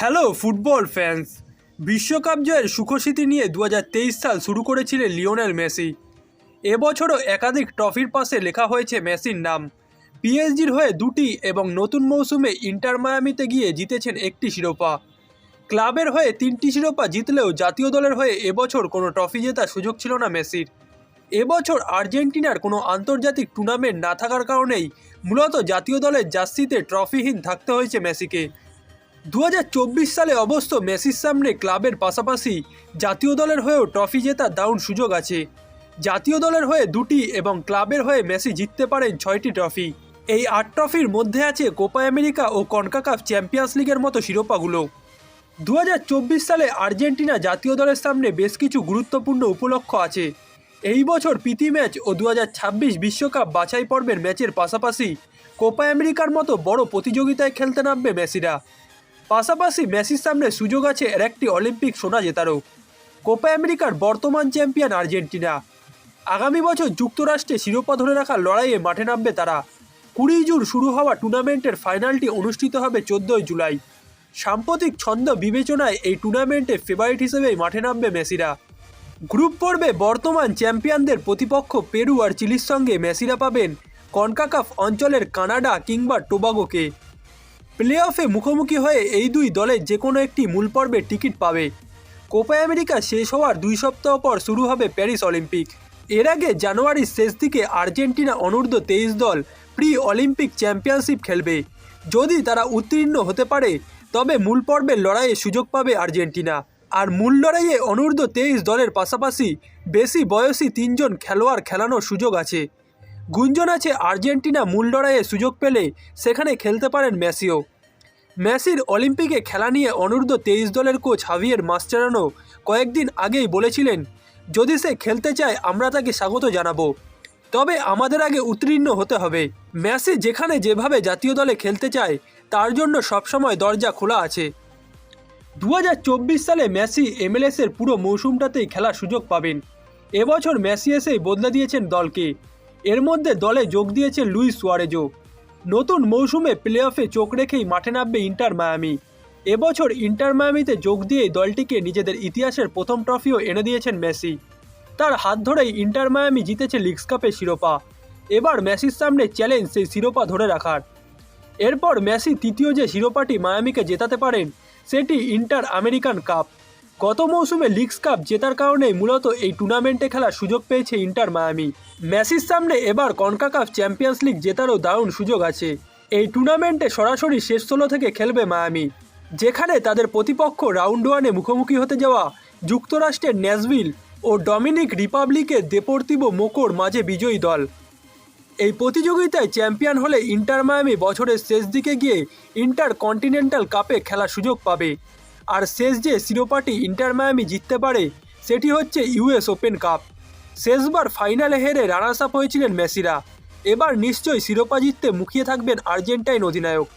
Hello football fans. বিশ্বকাপ জয়ের সুখস্মৃতি নিয়ে দু হাজার তেইশ সাল শুরু করেছিলেন লিওনেল মেসি। এবছরও একাধিক ট্রফির পাশে লেখা হয়েছে মেসির নাম। পিএসজির হয়ে দুটি এবং নতুন মৌসুমে ইন্টার মায়ামিতে গিয়ে জিতেছেন একটি শিরোপা। ক্লাবের হয়ে তিনটি শিরোপা জিতলেও জাতীয় দলের হয়ে এবছর কোনো ট্রফি জেতার সুযোগ ছিল না মেসির। এবছর আর্জেন্টিনার কোনো আন্তর্জাতিক টুর্নামেন্ট না থাকার কারণেই মূলত জাতীয় দলের জার্সিতে ট্রফিহীন থাকতে হয়েছে মেসিকে। দু হাজার চব্বিশ সালে অবশ্য মেসির সামনে ক্লাবের পাশাপাশি জাতীয় দলের হয়েও ট্রফি জেতার দারুণ সুযোগ আছে। জাতীয় দলের হয়ে দুটি এবং ক্লাবের হয়ে মেসি জিততে পারেন ছয়টি ট্রফি। এই আট ট্রফির মধ্যে আছে কোপা আমেরিকা ও কনকাকাফ চ্যাম্পিয়ন্স লিগের মতো শিরোপাগুলো। দু হাজার চব্বিশ সালে আর্জেন্টিনা জাতীয় দলের সামনে বেশ কিছু গুরুত্বপূর্ণ উপলক্ষ আছে। এই বছর প্রীতি ম্যাচ ও দু বিশ্বকাপ বাছাই পর্বের ম্যাচের পাশাপাশি কোপা আমেরিকার মতো বড় প্রতিযোগিতায় খেলতে নামবে মেসিরা। পাশাপাশি মেসির সামনে সুযোগ আছে এর একটি অলিম্পিক সোনা জেতারও। কোপা আমেরিকার বর্তমান চ্যাম্পিয়ন আর্জেন্টিনা। আগামী বছর যুক্তরাষ্ট্রে শিরোপা ধরে রাখার লড়াইয়ে মাঠে নামবে তারা। কুড়ি জুন শুরু হওয়া টুর্নামেন্টের ফাইনালটি অনুষ্ঠিত হবে চোদ্দোই জুলাই। সাম্প্রতিক ছন্দ বিবেচনায় এই টুর্নামেন্টে ফেভারিট হিসেবেই মাঠে নামবে মেসিরা। গ্রুপ পর্বে বর্তমান চ্যাম্পিয়নদের প্রতিপক্ষ পেরু আর চিলির সঙ্গে মেসিরা পাবেন কনকাকাফ অঞ্চলের কানাডা কিংবা টোবাগোকে। প্লে অফে মুখোমুখি হয়ে এই দুই দলের যে কোনো একটি মূল পর্বে টিকিট পাবে। কোপা আমেরিকা শেষ হওয়ার দুই সপ্তাহ পর শুরু হবে প্যারিস অলিম্পিক। এর আগে জানুয়ারির শেষ দিকে আর্জেন্টিনা অনূর্ধ্ব তেইশ দল প্রি অলিম্পিক চ্যাম্পিয়নশিপ খেলবে। যদি তারা উত্তীর্ণ হতে পারে, তবে মূল পর্বের লড়াইয়ে সুযোগ পাবে আর্জেন্টিনা। আর মূল লড়াইয়ে অনূর্ধ্ব তেইশ দলের পাশাপাশি বেশি বয়সী তিনজন খেলোয়াড় খেলানোর সুযোগ আছে। গুঞ্জন আছে আর্জেন্টিনা মূল লড়াইয়ে সুযোগ পেলে সেখানে খেলতে পারেন মেসিও। মেসির অলিম্পিকে খেলা নিয়ে অনূর্ধ্ব তেইশ দলের কোচ হাভিয়ের মাস্টারানো কয়েকদিন আগেই বলেছিলেন, যদি সে খেলতে চায়, আমরা তাকে স্বাগত জানাব। তবে আমাদের আগে উত্তীর্ণ হতে হবে। মেসি যেখানে যেভাবে জাতীয় দলে খেলতে চায়, তার জন্য সবসময় দরজা খোলা আছে। দু হাজার চব্বিশ সালে মেসি এমএলএসের পুরো মৌসুমটাতেই খেলার সুযোগ পাবেন। এবছর মেসি এসেই বদলে দিয়েছেন দলকে। এর মধ্যে দলে যোগ দিয়েছে লুইস সুয়ারেজো নতুন মৌসুমে প্লে অফে চোখ রেখেই মাঠে নামবে ইন্টার মায়ামি। এবছর ইন্টার মায়ামিতে যোগ দিয়ে দলটিকে নিজেদের ইতিহাসের প্রথম ট্রফিও এনে দিয়েছেন মেসি। তার হাত ধরেই ইন্টার মায়ামি জিতেছে লিগস কাপের শিরোপা। এবার মেসির সামনে চ্যালেঞ্জ সেই শিরোপা ধরে রাখার। এরপর মেসি তৃতীয় যে শিরোপাটি মায়ামিকে জেতাতে পারেন, সেটি ইন্টার আমেরিকান কাপ। গত মৌসুমে লিগস কাপ জেতার কারণেই মূলত এই টুর্নামেন্টে খেলার সুযোগ পেয়েছে ইন্টার মায়ামি। মেসির সামনে এবার কনকাকাফ চ্যাম্পিয়ন্স লিগ জেতারও দারুণ সুযোগ আছে। এই টুর্নামেন্টে সরাসরি শেষ ষোলো থেকে খেলবে মায়ামি, যেখানে তাদের প্রতিপক্ষ রাউন্ড ওয়ানে মুখোমুখি হতে যাওয়া যুক্তরাষ্ট্রের ন্যাসভিল ও ডমিনিক রিপাবলিকের দেপোর্তিবো মোকোর মাঝে বিজয়ী দল। এই প্রতিযোগিতায় চ্যাম্পিয়ন হলে ইন্টার মায়ামি বছরের শেষ দিকে গিয়ে ইন্টার কন্টিনেন্টাল কাপে খেলার সুযোগ পাবে। আর শেষ যে শিরোপাটি ইন্টার মায়ামি জিততে পারে, সেটি হচ্ছে ইউএস ওপেন কাপ। শেষবার ফাইনালে হেরে রানার্স আপ হয়েছিলেন মেসিরা। এবার নিশ্চয়ই শিরোপা জিততে মুখিয়ে থাকবেন আর্জেন্টাইন অধিনায়ক।